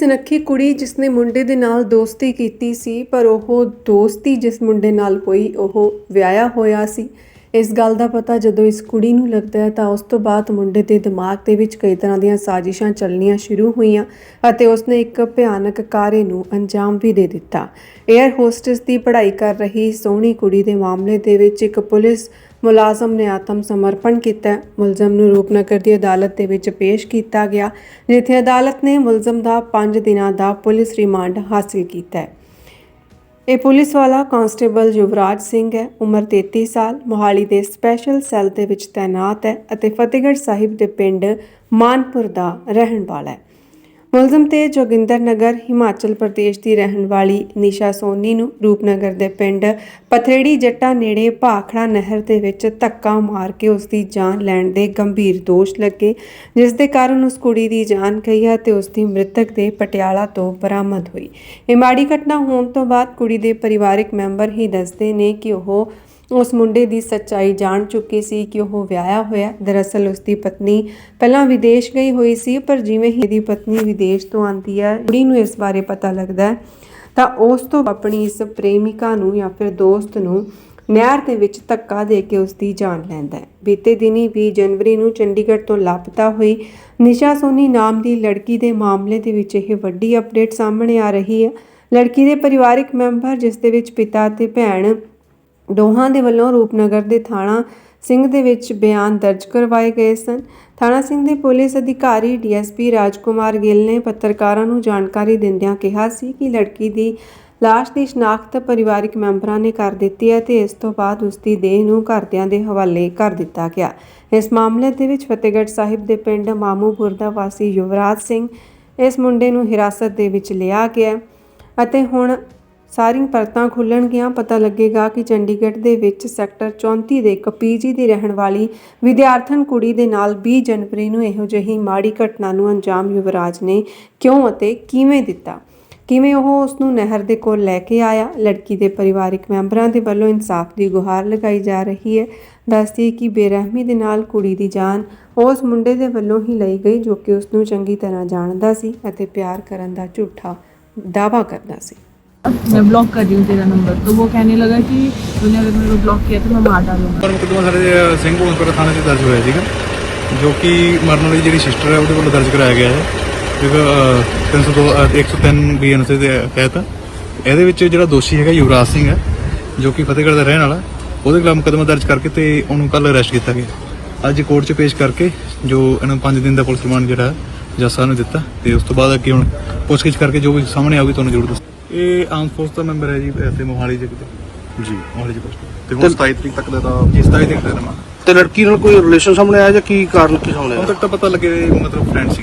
ਸੁਨੱਖੀ ਕੁੜੀ ਜਿਸ ਨੇ ਮੁੰਡੇ ਦੇ ਨਾਲ ਦੋਸਤੀ ਕੀਤੀ ਸੀ, ਪਰ ਉਹ ਦੋਸਤੀ ਜਿਸ ਮੁੰਡੇ ਨਾਲ ਹੋਈ, ਉਹ ਵਿਆਹਿਆ ਹੋਇਆ ਸੀ। ਇਸ ਗੱਲ ਦਾ ਪਤਾ ਜਦੋਂ ਇਸ ਕੁੜੀ ਨੂੰ ਲੱਗਦਾ ਹੈ ਤਾਂ ਉਸ ਤੋਂ ਬਾਅਦ ਮੁੰਡੇ ਦੇ ਦਿਮਾਗ ਦੇ ਵਿੱਚ ਕਈ ਤਰ੍ਹਾਂ ਦੀਆਂ ਸਾਜ਼ਿਸ਼ਾਂ ਚੱਲਣੀਆਂ ਸ਼ੁਰੂ ਹੋਈਆਂ ਅਤੇ ਉਸਨੇ ਇੱਕ ਭਿਆਨਕ ਕਾਰੇ ਨੂੰ ਅੰਜਾਮ ਵੀ ਦੇ ਦਿੱਤਾ। 에ਅਰ ਹੋਸਟਸ ਦੀ ਪੜ੍ਹਾਈ ਕਰ ਰਹੀ ਸੋਹਣੀ ਕੁੜੀ ਦੇ ਮਾਮਲੇ ਦੇ ਵਿੱਚ ਇੱਕ ਪੁਲਿਸ ਮੁਲਾਜ਼ਮ ਨੇ ਆਤਮ ਸਮਰਪਣ ਕੀਤਾ। ਮੁਲਜ਼ਮ ਨੂੰ ਰੂਪਨਗਰ ਦੀ ਅਦਾਲਤ ਦੇ ਵਿੱਚ ਪੇਸ਼ ਕੀਤਾ ਗਿਆ, ਜਿੱਥੇ ਅਦਾਲਤ ਨੇ ਮੁਲਜ਼ਮ ਦਾ 5 ਦਿਨਾਂ ਦਾ ਪੁਲਿਸ ਰਿਮਾਂਡ ਹਾਸਲ ਕੀਤਾ ਹੈ। ਇਹ ਪੁਲਿਸ ਵਾਲਾ ਕਾਂਸਟੇਬਲ ਯੁਵਰਾਜ ਸਿੰਘ ਹੈ, ਉਮਰ 33 ਸਾਲ, ਮੋਹਾਲੀ ਦੇ ਸਪੈਸ਼ਲ ਸੈੱਲ ਦੇ ਵਿੱਚ ਤਾਇਨਾਤ ਹੈ ਅਤੇ ਫਤਿਹਗੜ੍ਹ ਸਾਹਿਬ ਦੇ ਪਿੰਡ ਮਾਨਪੁਰ ਦਾ ਰਹਿਣ ਵਾਲਾ ਹੈ। ਮੁਲਜ਼ਮ ਤੇ ਜੋਗਿੰਦਰ ਨਗਰ, ਹਿਮਾਚਲ ਪ੍ਰਦੇਸ਼ ਦੀ ਰਹਿਣ ਵਾਲੀ ਨਿਸ਼ਾ ਸੋਨੀ ਨੂੰ ਰੂਪਨਗਰ ਦੇ ਪਿੰਡ ਪਥਰੇੜੀ ਜੱਟਾ ਨੇੜੇ ਭਾਖੜਾ ਨਹਿਰ ਦੇ ਵਿੱਚ ਧੱਕਾ ਮਾਰ ਕੇ ਉਸ ਦੀ ਜਾਨ ਲੈਣ ਦੇ ਗੰਭੀਰ ਦੋਸ਼ ਲੱਗੇ, ਜਿਸ ਦੇ ਕਾਰਨ ਉਸ ਕੁੜੀ ਦੀ ਜਾਨ ਗਈ ਹੈ ਤੇ ਉਸ ਦੀ ਮ੍ਰਿਤਕ ਦੇ ਪਟਿਆਲਾ ਤੋਂ ਬਰਾਮਦ ਹੋਈ। ਇਹ ਮਾੜੀ ਘਟਨਾ ਹੋਣ ਤੋਂ ਬਾਅਦ ਕੁੜੀ ਦੇ ਪਰਿਵਾਰਕ ਮੈਂਬਰ ਹੀ ਦੱਸਦੇ ਨੇ ਕਿ ਉਹ ਉਸ ਮੁੰਡੇ ਦੀ ਸੱਚਾਈ ਜਾਣ ਚੁੱਕੀ ਸੀ ਕਿ ਉਹ ਵਿਆਹਿਆ ਹੋਇਆ। ਦਰਅਸਲ ਉਸ ਦੀ ਪਤਨੀ ਪਹਿਲਾਂ ਵਿਦੇਸ਼ ਗਈ ਹੋਈ ਸੀ, ਪਰ ਜਿਵੇਂ ਹੀ ਦੀ ਪਤਨੀ ਵਿਦੇਸ਼ ਤੋਂ ਆਂਦੀ ਹੈ, ਕੁੜੀ ਨੂੰ ਇਸ ਬਾਰੇ ਪਤਾ ਲੱਗਦਾ ਹੈ। ਤਾਂ ਉਸ ਤੋਂ ਆਪਣੀ ਇਸ ਪ੍ਰੇਮਿਕਾ ਨੂੰ ਜਾਂ ਫਿਰ ਦੋਸਤ ਨੂੰ ਨਹਿਰ ਦੇ ਵਿੱਚ ਧੱਕਾ ਦੇ ਕੇ ਉਸ ਦੀ ਜਾਨ ਲੈਂਦਾ ਹੈ। ਬੀਤੇ ਦਿਨੀ 20 ਜਨਵਰੀ ਨੂੰ ਚੰਡੀਗੜ੍ਹ ਤੋਂ ਲਾਪਤਾ ਹੋਈ ਨਿਸ਼ਾ ਸੋਨੀ ਨਾਮ ਦੀ ਲੜਕੀ ਦੇ ਮਾਮਲੇ ਦੇ ਵਿੱਚ ਇਹ ਵੱਡੀ ਅਪਡੇਟ ਸਾਹਮਣੇ ਆ ਰਹੀ ਹੈ। ਲੜਕੀ ਦੇ ਪਰਿਵਾਰਕ ਮੈਂਬਰ, ਜਿਸ ਦੇ ਵਿੱਚ ਪਿਤਾ ਤੇ ਭੈਣ ਦੋਹਾਂ ਦੇ ਵੱਲੋਂ ਰੂਪਨਗਰ ਦੇ ਥਾਣਾ ਸਿੰਘ ਦੇ ਵਿੱਚ ਬਿਆਨ ਦਰਜ ਕਰਵਾਏ ਗਏ ਸਨ। ਥਾਣਾ ਸਿੰਘ ਦੇ ਪੁਲਿਸ ਅਧਿਕਾਰੀ ਡੀਐਸਪੀ ਰਾਜਕੁਮਾਰ ਗਿੱਲ ਨੇ ਪੱਤਰਕਾਰਾਂ ਨੂੰ ਜਾਣਕਾਰੀ ਦਿੰਦਿਆਂ ਕਿਹਾ ਸੀ ਕਿ ਲੜਕੀ ਦੀ ਲਾਸ਼ ਦੀ ਸ਼ਨਾਖਤ ਪਰਿਵਾਰਕ ਮੈਂਬਰਾਂ ਨੇ ਕਰ ਦਿੱਤੀ ਹੈ ਤੇ ਇਸ ਤੋਂ ਬਾਅਦ ਉਸ ਦੀ ਦੇਹ ਨੂੰ ਘਰਦਿਆਂ ਦੇ ਹਵਾਲੇ ਕਰ ਦਿੱਤਾ ਗਿਆ। ਇਸ ਮਾਮਲੇ ਦੇ ਵਿੱਚ ਫਤਿਹਗੜ੍ਹ ਸਾਹਿਬ ਦੇ ਪਿੰਡ ਮਾਮੂਪੁਰ ਦਾ ਵਾਸੀ ਯੁਵਰਾਜ ਸਿੰਘ ਇਸ ਮੁੰਡੇ ਨੂੰ ਹਿਰਾਸਤ ਦੇ ਵਿੱਚ ਲਿਆ ਗਿਆ ਅਤੇ ਹੁਣ ਸਾਰੀਆਂ ਪਰਤਾਂ ਖੁੱਲਣਗੀਆਂ। ਪਤਾ ਲੱਗੇਗਾ ਕਿ ਚੰਡੀਗੜ੍ਹ ਦੇ ਵਿੱਚ ਸੈਕਟਰ 34 ਦੇ ਇੱਕ ਪੀਜੀ ਦੀ ਰਹਿਣ ਵਾਲੀ ਵਿਦਿਆਰਥਣ ਕੁੜੀ ਦੇ ਨਾਲ 20 ਜਨਵਰੀ ਨੂੰ ਇਹੋ ਜਿਹੀ ਮਾੜੀ ਘਟਨਾ ਨੂੰ ਅੰਜਾਮ ਯੁਵਰਾਜ ਨੇ ਕਿਉਂ ਅਤੇ ਕਿਵੇਂ ਦਿੱਤਾ? ਕਿਵੇਂ ਉਹ ਉਸ ਨੂੰ ਨਹਿਰ ਦੇ ਕੋਲ ਲੈ ਕੇ ਆਇਆ? ਲੜਕੀ ਦੇ ਪਰਿਵਾਰਕ ਮੈਂਬਰਾਂ ਦੇ ਵੱਲੋਂ ਇਨਸਾਫ ਦੀ ਗੁਹਾਰ ਲਗਾਈ ਜਾ ਰਹੀ ਹੈ। ਦੱਸਦੀ ਕਿ ਬੇਰਹਿਮੀ ਦੇ ਨਾਲ ਕੁੜੀ ਦੀ ਜਾਨ ਉਸ ਮੁੰਡੇ ਦੇ ਵੱਲੋਂ ਹੀ ਲਈ ਗਈ, ਜੋ ਕਿ ਉਸ ਨੂੰ ਚੰਗੀ ਤਰ੍ਹਾਂ ਜਾਣਦਾ ਸੀ ਅਤੇ ਪਿਆਰ ਕਰਨ ਦਾ ਝੂਠਾ ਦਾਅਵਾ ਕਰਦਾ ਸੀ। मैं ब्लॉक कर रही हूँ तेरा नंबर तो वो कहने लगा कि तूने अगर मेरे को ब्लॉक किया तो मैं मार डालूंगा ਪਰ ਮੁਕੱਦਮਾ ਸਾਡੇ ਅ, ਸਿੰਘ ਭੂਪਨਪੁਰ ਥਾਣੇ 'ਚ ਦਰਜ ਹੋਇਆ ਸੀਗਾ ਜੋ ਕਿ ਮਰਨ ਵਾਲੀ ਜਿਹੜੀ ਸਿਸਟਰ ਹੈ ਉਹਦੇ ਵੱਲੋਂ ਦਰਜ ਕਰਾਇਆ ਗਿਆ ਹੈ ਜਿਹੜਾ ਅ, 302 ਅ, 103 ਬੀਐਨਐਸ ਦੇ ਤਹਿਤ ਇਹਦੇ ਵਿੱਚ ਜਿਹੜਾ ਦੋਸ਼ੀ ਹੈਗਾ ਯੁਵਰਾਜ ਸਿੰਘ ਹੈ ਜੋ ਕਿ ਫਤਿਹਗੜ੍ਹ ਦਾ ਰਹਿਣ ਵਾਲਾ ਉਹਦੇ ਖਿਲਾਫ ਮੁਕੱਦਮਾ ਦਰਜ ਕਰਕੇ ਤੇ ਉਹਨੂੰ ਕੱਲ ਅਰੈਸਟ ਕੀਤਾ ਗਿਆ ਅੱਜ ਕੋਰਟ 'ਚ ਪੇਸ਼ ਕਰਕੇ ਜੋ ਇਹਨਾਂ ਨੂੰ 5 ਦਿਨ ਦਾ ਪੁਲਿਸ ਰਿਮਾਂਡ ਜਿਹੜਾ ਜੱਜ ਸਾਹਿਬ ਨੇ ਦਿੱਤਾ ਤੇ ਉਸ ਤੋਂ ਬਾਅਦ ਅੱਗੇ ਹੁਣ ਪੁੱਛਗਿੱਛ ਕਰਕੇ ਜੋ ਵੀ ਸਾਹਮਣੇ ਆਊਗੀ ਤੁਹਾਨੂੰ ਜ਼ਰੂਰ ਦੱਸ ਇਹ ਆਰਮ ਫੋਰਸ ਦਾ ਮੈਂਬਰ ਹੈ ਜੀ ਇੱਥੇ ਮੋਹਾਲੀ ਦੇ। ਜੀ। ਮੋਹਾਲੀ ਜੀ ਪੋਸਟ ਤੇ ਹੁਣ 27 ਤਰੀਕ ਤੱਕ ਦਾ ਤਾਂ ਜਿਸ 27 ਤਰੀਕ ਤੱਕ ਦਾ ਤੇ ਲੜਕੀ ਨਾਲ ਕੋਈ ਰਿਲੇਸ਼ਨ ਸਾਹਮਣੇ ਆਇਆ ਜਾਂ ਕੀ ਕਾਰਨ ਕੀ ਸਾਹਮਣੇ ਹੁਣ ਆਇਆ ਤੱਕ ਤਾਂ ਪਤਾ ਲੱਗੇ ਮਤਲਬ ਫਰੈਂਡ ਸੀ।